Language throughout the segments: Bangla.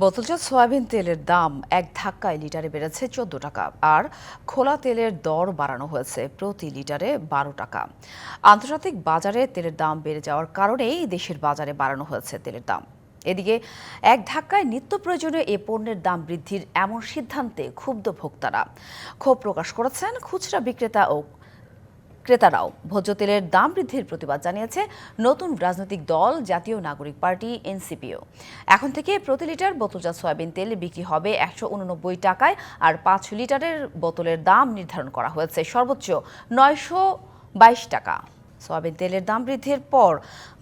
বোতলজাত সয়াবিন তেলের দাম এক ধাক্কায় লিটারে বেড়েছে চোদ্দ টাকা, আর খোলা তেলের দর বাড়ানো হয়েছে প্রতি লিটারে বারো টাকা। আন্তর্জাতিক বাজারে তেলের দাম বেড়ে যাওয়ার কারণেই দেশের বাজারে বাড়ানো হয়েছে তেলের দাম। এদিকে এক ধাক্কায় নিত্য প্রয়োজনীয় এ পণ্যের দাম বৃদ্ধির এমন সিদ্ধান্তে ক্ষুব্ধ ভোক্তারা। ক্ষোভ প্রকাশ করেছেন খুচরা বিক্রেতা ও ক্রেতারাও ভোজ্য তেলের দাম বৃদ্ধির প্রতিবাদ জানিয়েছে নতুন রাজনৈতিক দল, জাতীয় নাগরিক পার্টি, এনসিপিও। এখন থেকে প্রতি লিটার বোতলজাত সয়াবিন তেল বিক্রি হবে একশো উননব্বই টাকায় আর পাঁচ লিটারের বোতলের দাম নির্ধারণ করা হয়েছে সর্বোচ্চ নয়শো বাইশ টাকা। সয়াবিন তেলের দাম বৃদ্ধির পর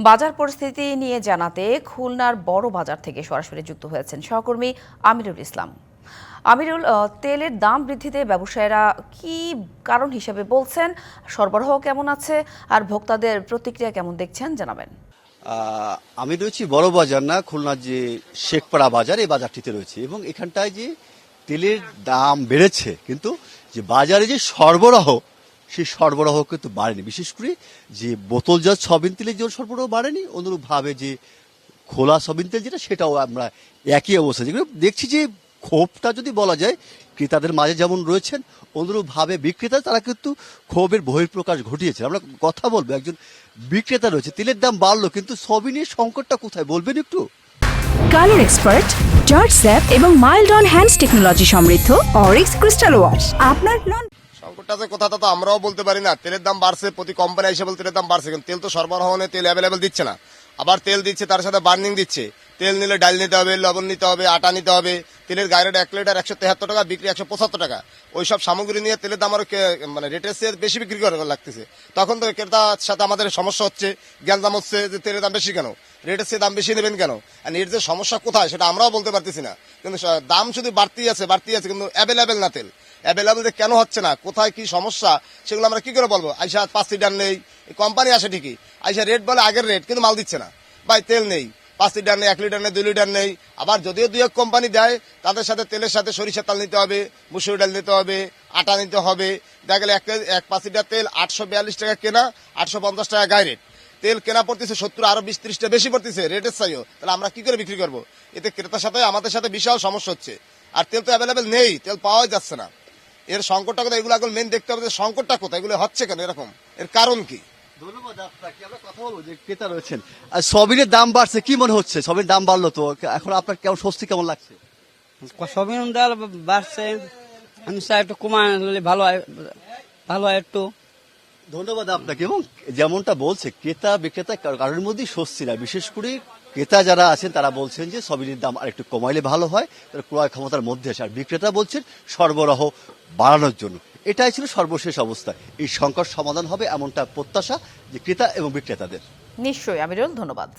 বাজার পরিস্থিতি নিয়ে জানাতে খুলনার বড় বাজার থেকে সরাসরি যুক্ত হয়েছেন সহকর্মী আমিরুল ইসলাম। আমিরুল তেলের দাম বৃদ্ধিতে ব্যবসায়ীরা কি কারণ হিসেবে বলছেন? সরবরাহ কেমন আছে? আর ভোক্তাদের প্রতিক্রিয়া কেমন দেখছেন? জানাবেন। আমি রয়েছি বড় বাজার না খুলনার যে শেখপাড়া বাজার, এই বাজারটিতে রয়েছে। এবং এখানটায় যে তেলের দাম বেড়েছে, কিন্তু যে বাজারে যে সরবরাহ, সেই সরবরাহ কিন্তু বাড়েনি। বিশেষ করে যে বোতলজাত সবিন তেলের যে সরবরাহ বাড়েনি, অনুরূপভাবে যে খোলা সবিন তেল যেটা, সেটাও আমরা একই অবস্থা। যেগুলো দেখছি যে ক্ষোভটা যদি বলা যায় ক্রেতাদের মাঝে যেমন রয়েছেন অনুরূপভাবে বিক্রেতা তারা কিন্তু ক্ষোভের বহিঃপ্রকাশ ঘটিয়েছে আমরা কথা বলব একজন বিক্রেতা রয়েছে তেলের দাম বাড়লো কিন্তু সবিনের সংকটটা কোথায় বলবেন একটু? কালার এক্সপার্ট জর্জ স্যাপ এবং মাইল্ড অন হ্যান্ডস টেকনোলজি সমৃদ্ধ অরিক্স ক্রিস্টাল ওয়াশ। আপনার লন সংকটটা যে কোথাটা তো আমরাও বলতে পারি না। তেলের দাম বাড়ছে প্রতি কোম্পানি হিসেবে তেলের দাম বাড়ছে কিন্তু তেল তো সরবরাহ নেই তেল অ্যাভেলেবেল দিচ্ছে না। আবার তেল দিচ্ছে তার সাথে বার্নিং দিচ্ছে। তেল নিলে ডাল নিতে হবে লবণ নিতে হবে আটা নিতে হবে। তেলের গাড়ির এক লিটার একশো তেহাত্তর টাকা, বিক্রি একশো পঁচাত্তর টাকা। ওই সব সামগ্রী নিয়ে তেলের দাম আরও মানে রেটের চেয়ে বেশি বিক্রি করা লাগতেছে। তখন তো ক্রেতার সাথে আমাদের সমস্যা হচ্ছে জ্ঞান দাম হচ্ছে যে তেলের দাম বেশি কেন? রেটের চেয়ে দাম বেশি নেবেন কেন? আর এর যে সমস্যা কোথায় সেটা আমরাও বলতে পারতেছি না। কিন্তু দাম শুধু বাড়তেই আছে বাড়তেই আছে, কিন্তু অ্যাভেলেবেল না তেল। অ্যাভেলেবেল যে কেন হচ্ছে না, কোথায় কি সমস্যা, সেগুলো আমরা কি করে বলব? আইসা পাঁচ লিটার নেই, কোম্পানি আসে ঠিকই। আইসা রেট বলে আগের রেট, কিন্তু মাল দিচ্ছে না। ভাই, তেল নেই। পাঁচ লিটার নেই, এক লিটার নেই, দুই লিটার নেই। আবার যদিও দুই এক কোম্পানি দেয়, তাদের সাথে তেলের সাথে সরিষার তাল নিতে হবে, মুসুর ডাল নিতে হবে, আটা নিতে হবে। দেখা গেলে এক এক পাঁচ লিটার তেল আটশো বিয়াল্লিশ টাকা কেনা, আটশো পঞ্চাশ টাকা গায়ে রেট তেল কেনা পড়তেছে সত্তর, আরও বিশ ত্রিশটা বেশি পড়তেছে, রেটের চাইও। তাহলে আমরা কি করে বিক্রি করব? এতে ক্রেতার সাথে, আমাদের সাথে বিশাল সমস্যা হচ্ছে। আর তেল তো অ্যাভেলেবেল নেই, তেল পাওয়াই যাচ্ছে না। এর সংকটটা কোথায়? এগুলো এখন মেন দেখতে হবে যে সংকটটা কোথায়? এগুলো হচ্ছে কেন এরকম? এর কারণ কি? ধন্যবাদ আপনাকে আমরা কথা বলব যে ক্রেতা রয়েছেন। আর সবিনের দাম বাড়ছে কি মনে হচ্ছে? সবিনের দাম বাড়লো তো এখন আপনার কেমন স্বস্তি কেমন লাগছে? সবিন ডাল বাড়ছে আমি চাই একটু কমালে ভালো হয় ভালো হয় একটু। ধন্যবাদ আপনাকে এবং যেমনটা বলছে ক্রেতা বিক্রেতা কারোর মধ্যেই স্বস্তি না। বিশেষ করে ক্রেতা যারা আছেন তারা বলছেন যে সবিনের দাম আর একটু কমাইলে ভালো হয় তার ক্রয় ক্ষমতার মধ্যে আসে আর বিক্রেতা বলছেন সরবরাহ বাড়ানোর জন্য। এটাই ছিল সর্বশেষ অবস্থা। এই সংকট সমাধান হবে এমনটা প্রত্যাশা যে ক্রেতা এবং বিক্রেতাদের। নিশ্চয়ই, আমিরুল, ধন্যবাদ।